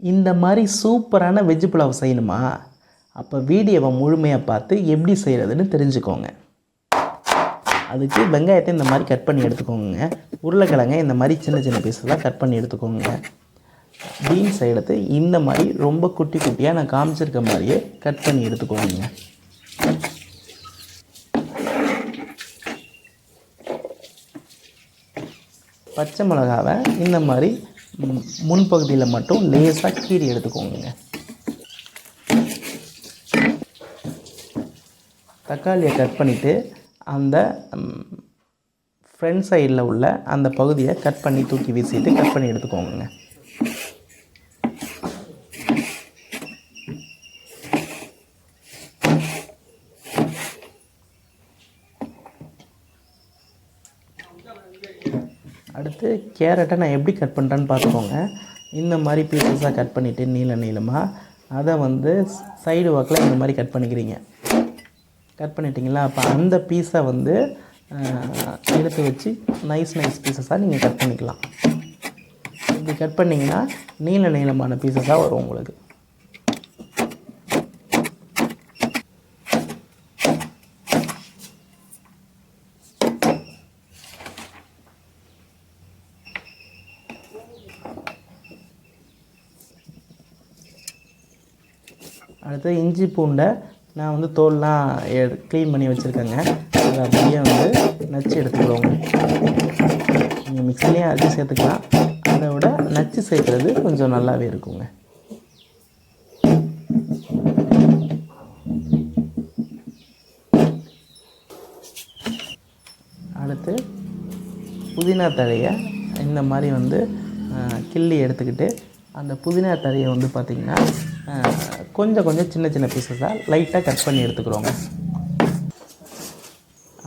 இந்த மாதிரி சூப்பரான வெஜ் புலாவ் செய்யணுமா? அப்போ வீடியோவை முழுமையாக பார்த்து எப்படி செய்கிறதுன்னு தெரிஞ்சுக்கோங்க. அதுக்கு வெங்காயத்தை இந்த மாதிரி கட் பண்ணி எடுத்துக்கோங்க. உருளைக்கிழங்கை இந்த மாதிரி சின்ன சின்ன பீஸெல்லாம் கட் பண்ணி எடுத்துக்கோங்க. பீன்ஸ் எடுத்து இந்த மாதிரி ரொம்ப குட்டி குட்டியாக நான் காமிச்சிருக்க மாதிரியே கட் பண்ணி எடுத்துக்கோங்க. பச்சை மிளகாவை இந்த மாதிரி முன்பகுதியில் மட்டும் லேசாக கீறி எடுத்துக்கோங்க. தக்காளியை கட் பண்ணிவிட்டு அந்த ஃப்ரண்ட் சைடில் உள்ள அந்த பகுதியை கட் பண்ணி தூக்கி வீசிட்டு கட் பண்ணி எடுத்துக்கோங்க. அடுத்து கேரட்டை நான் எப்படி கட் பண்ணுறேன்னு பார்த்துக்கோங்க. இந்த மாதிரி பீசஸாக கட் பண்ணிவிட்டு நீள நீளமாக அதை வந்து சைடு வாக்கில் இந்த மாதிரி கட் பண்ணிக்கிறீங்க. கட் பண்ணிட்டீங்களா? அப்போ அந்த பீஸை வந்து எடுத்து வச்சு நைஸ் நைஸ் பீசஸாக நீங்கள் கட் பண்ணிக்கலாம். இப்படி கட் பண்ணிங்கன்னா நீள நீளமான பீசஸாக வரும் உங்களுக்கு. அடுத்து இஞ்சி பூண்டை நான் வந்து தோல்லாம் எடு க்ளீன் பண்ணி வச்சுருக்கேங்க. அதை அப்படியே வந்து நச்சு எடுத்துக்கிடுவோங்க நீங்கள் மிக்சிலையும் அரைச்சி சேர்த்துக்கலாம். அதை விட நச்சு சேர்க்குறது கொஞ்சம் நல்லாவே இருக்குங்க. அடுத்து புதினா தழையை இந்த மாதிரி வந்து கிள்ளி எடுத்துக்கிட்டு அந்த புதினா தழையை வந்து பார்த்திங்கன்னா கொஞ்சம் கொஞ்சம் சின்ன சின்ன பீசஸாக லைட்டாக கட் பண்ணி எடுத்துக்கிறோங்க.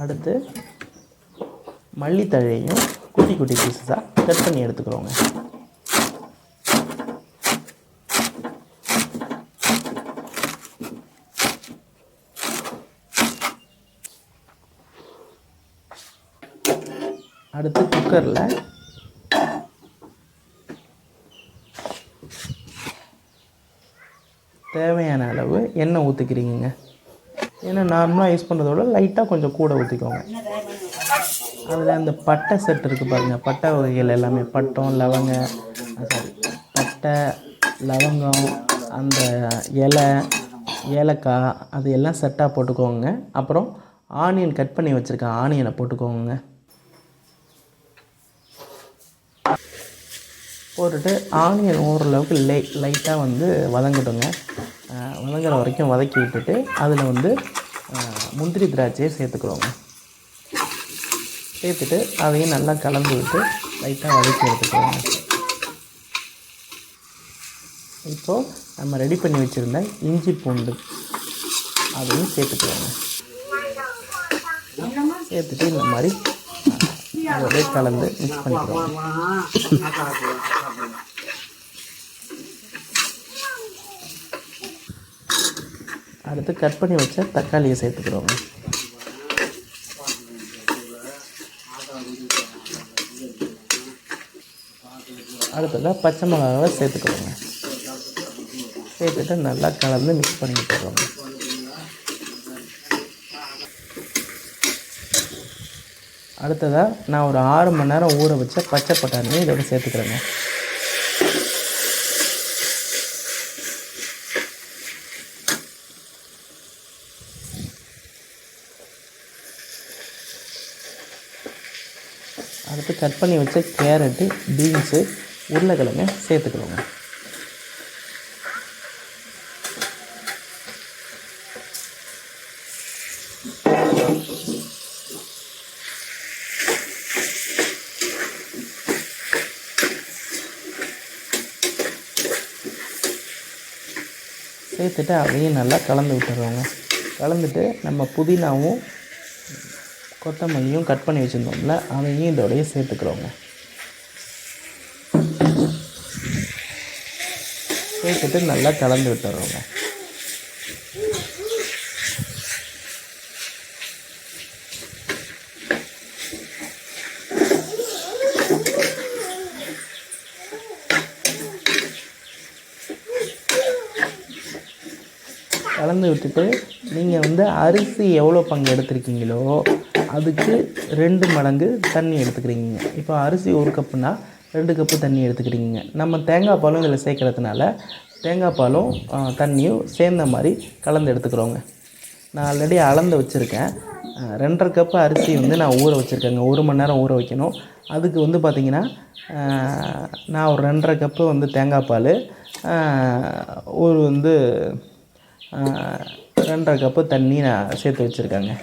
அடுத்து மல்லித்தழையையும் குட்டி குட்டி பீசஸாக கட் பண்ணி எடுத்துக்கிறோங்க. அடுத்து குக்கரில் தேவையான அளவு எண்ணெய் ஊற்றிக்கிறீங்க ஏன்னா நார்மலாக யூஸ் பண்ணுறதோட லைட்டாக கொஞ்சம் கூட ஊற்றிக்கோங்க அதில் அந்த பட்டை செட் இருக்குது பாருங்கள் பட்டை வகைகள் எல்லாமே பட்டம் லவங்க சாரி பட்டை லவங்கம் அந்த இலை ஏலக்காய் அது எல்லாம் செட்டாக போட்டுக்கோங்க. அப்புறம் ஆனியன் கட் பண்ணி வச்சுருக்கேன் ஆனியனை போட்டுக்கோங்க. போட்டுட்டு ஆனியன் ஓரளவுக்கு லை லைட்டாக வந்து வதங்கட்டுங்க. வதங்குற வரைக்கும் வதக்கி விட்டுட்டு அதில் வந்து முந்திரி திராட்சையை சேர்த்துக்கிறோங்க. சேர்த்துட்டு அதையும் நல்லா கலந்து விட்டு லைட்டாக வதக்கி எடுத்துக்கிறோங்க. இப்போது நம்ம ரெடி பண்ணி வச்சுருந்த இஞ்சி பூண்டு அதையும் சேர்த்துக்கிறோங்க. சேர்த்துட்டு இந்த மாதிரி அதோடய கலந்து மிக்ஸ் பண்ணிக்கிறோம். எடுத்து கட் பண்ணி வச்ச தக்காளியை சேர்த்துக்கிறோங்க. அடுத்ததாக பச்சை மிளகாவை சேர்த்துக்கிறோங்க. சேர்த்துட்டு நல்லா கலந்து மிக்ஸ் பண்ணி விட்டுறோங்க அடுத்ததாக நான் ஒரு ஆறு மணி நேரம் ஊற வச்ச பச்சை பட்டாணியை இதோட சேர்த்துக்கிறேங்க. அடுத்து கட் பண்ணி வச்ச கேரட்டு பீன்ஸு உருளைக்கிழங்கு சேர்த்துக்கிறோங்க சேர்த்துட்டு அதையும் நல்லா கலந்து விட்டுருவோங்க கலந்துட்டு நம்ம புதினாவும் கொத்தமல்லியும் கட் பண்ணி வச்சுருந்தோம்ல அதையும் இதோடய சேர்த்துக்கிறோங்க. சேர்த்துட்டு நல்லா கலந்து விட்டுறோங்க. கலந்து விட்டுட்டு நீங்கள் வந்து அரிசி எவ்வளோ பங்கு எடுத்திருக்கீங்களோ அதுக்கு ரெண்டு மடங்கு தண்ணி எடுத்துக்கிறீங்க. இப்போ அரிசி ஒரு கப்புனா ரெண்டு கப்பு தண்ணி எடுத்துக்கிறீங்க. நம்ம தேங்காய் பாலும் இதில் சேர்க்குறதுனால தேங்காய் பாலும் தண்ணியும் சேர்ந்த மாதிரி கலந்து எடுத்துக்கிறோங்க. நான் ஆல்ரெடி அளந்து வச்சுருக்கேன். ரெண்டரை கப்பு அரிசி வந்து நான் ஊற வச்சுருக்கேங்க. ஒரு மணி நேரம் ஊற வைக்கணும். அதுக்கு வந்து பார்த்திங்கன்னா நான் ஒரு ரெண்டரை கப்பு வந்து தேங்காய் பால் ஒரு வந்து ரெண்டரை கப்பு தண்ணி நான் சேர்த்து வச்சுருக்கேங்க.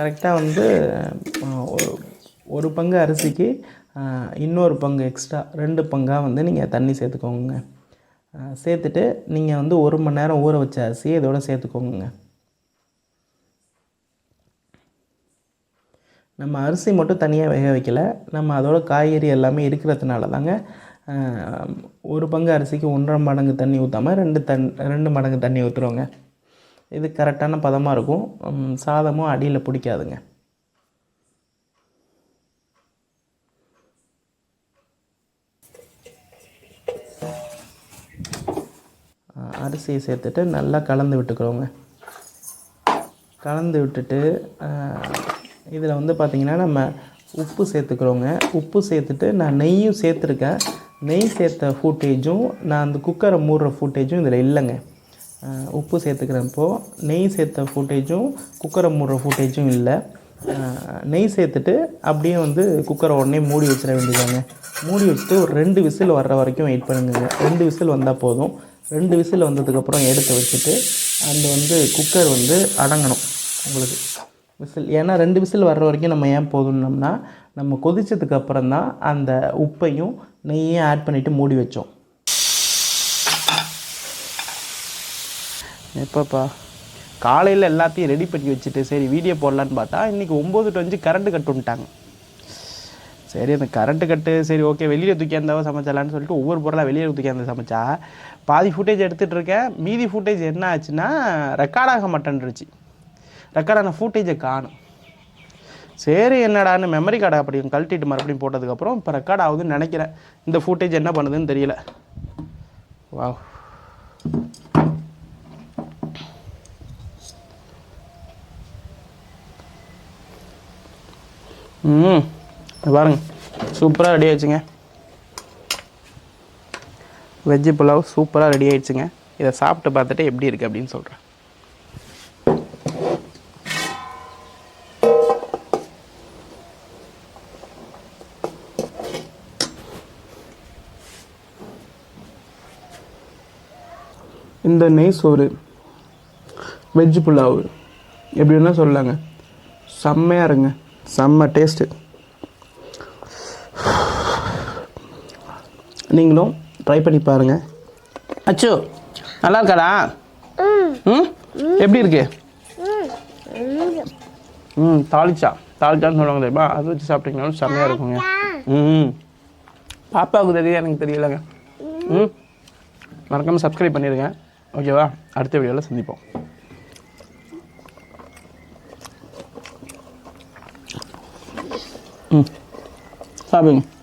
கரெக்டாக வந்து ஒரு பங்கு அரிசிக்கு இன்னொரு பங்கு எக்ஸ்ட்ரா ரெண்டு பங்காக வந்து நீங்கள் தண்ணி சேர்த்துக்கோங்க. சேர்த்துட்டு நீங்கள் வந்து ஒரு மணி நேரம் ஊற வச்ச அரிசியை இதோட சேர்த்துக்கோங்க. நம்ம அரிசி மட்டும் தனியாக வேக வைக்கல. நம்ம அதோட காய்கறி எல்லாமே இருக்கிறதுனால தாங்க ஒரு பங்கு அரிசிக்கு ஒன்றரை மடங்கு தண்ணி ஊற்றாமல் ரெண்டு தன் ரெண்டு மடங்கு தண்ணி ஊற்றுறோங்க இது கரெக்டான பதமாக இருக்கும். சாதமும் அடியில் பிடிக்காதுங்க. அரிசியை சேர்த்துட்டு நல்லா கலந்து விட்டுக்கிறோங்க. கலந்து விட்டுட்டு இதில் வந்து பார்த்திங்கன்னா நம்ம உப்பு சேர்த்துக்கிறோங்க. உப்பு சேர்த்துட்டு நான் நெய்யும் சேர்த்துருக்கேன். நெய் சேர்த்த ஃபூட்டேஜும் நான் அந்த குக்கரை மூடுற ஃபூட்டேஜும் இதில் இல்லைங்க. உப்பு சேர்த்துக்கிறப்போ நெய் சேர்த்த ஃபூட்டேஜும் குக்கரை மூடுற ஃபூட்டேஜும் இல்லை. நெய் சேர்த்துட்டு அப்படியே வந்து குக்கரை உடனே மூடி வச்சிட வேண்டியதாங்க மூடி வச்சுட்டு ஒரு ரெண்டு விசில் வர்ற வரைக்கும் வெயிட் பண்ணுங்க. ரெண்டு விசில் வந்தால் போதும். ரெண்டு விசில் வந்ததுக்கப்புறம் எடுத்து வச்சுட்டு அந்த வந்து குக்கர் வந்து அடங்கணும் உங்களுக்கு. விசில் ஏன்னா ரெண்டு விசில் வர்ற வரைக்கும் நம்ம ஏன் போதும்னோம்னா நம்ம கொதிச்சதுக்கு அப்புறம் தான் அந்த உப்பையும் நெய்யையும் ஆட் பண்ணிவிட்டு மூடி வச்சோம். எப்பப்பா? காலையில் எல்லாத்தையும் ரெடி பண்ணி வச்சுட்டு சரி வீடியோ போடலான்னு பார்த்தா இன்றைக்கி ஒம்பது டு அஞ்சு கரண்ட்டு கட்டு விட்டாங்க சரி அந்த கரண்ட்டு கட்டு சரி ஓகே வெளியில் தூக்கியாந்தாவோ சமைச்சலான்னு சொல்லிட்டு ஒவ்வொரு பொருளாக வெளியில் தூக்கியாந்து சமைச்சா பாதி ஃபுட்டேஜ் எடுத்துகிட்டு இருக்கேன். மீதி ஃபுட்டேஜ் என்ன ஆச்சுன்னா ரெக்கார்ட் ஆக மாட்டேன்ருச்சு. ரெக்கார்டான ஃபுட்டேஜை காணும். சரி என்னடான்னு மெமரி கார்டை அப்படியும் கழட்டிட்டு மறுபடியும் போட்டதுக்கப்புறம் இப்போ ரெக்கார்ட் ஆகுதுன்னு நினைக்கிறேன். இந்த ஃபுட்டேஜ் என்ன பண்ணுதுன்னு தெரியல. வா ம். பாருங்க. சூப்பராக ரெடி ஆயிடுச்சுங்க. வெஜ்ஜு புலாவ் சூப்பராக ரெடி ஆயிடுச்சுங்க. இதை சாப்பிட்டு பார்த்துட்டு எப்படி இருக்குது அப்படின்னு சொல்கிறேன் இந்த நெய் சோறு வெஜ் புலாவ் எப்படி வேணால் சொல்லலாங்க. செம்மையாக இருங்க செம்ம டேஸ்ட்டு நீங்களும் ட்ரை பண்ணி பாருங்கள் அச்சோ நல்லா இருக்காடா? ம். எப்படி இருக்கு? ம். தாளிச்சா. தாளிச்சான்னு சொல்லுவாங்க தெரியுமா? அதை வச்சு சாப்பிட்டீங்கனாலும் செம்மையாக இருக்குங்க. ம். பாப்பாவுக்கு தெரியும் எனக்கு தெரியலங்க. ம். மறக்காமல் சப்ஸ்கிரைப் பண்ணிடுங்க ஓகேவா? அடுத்த வீடியோவில் சந்திப்போம். ம் சாப்பிடுங்க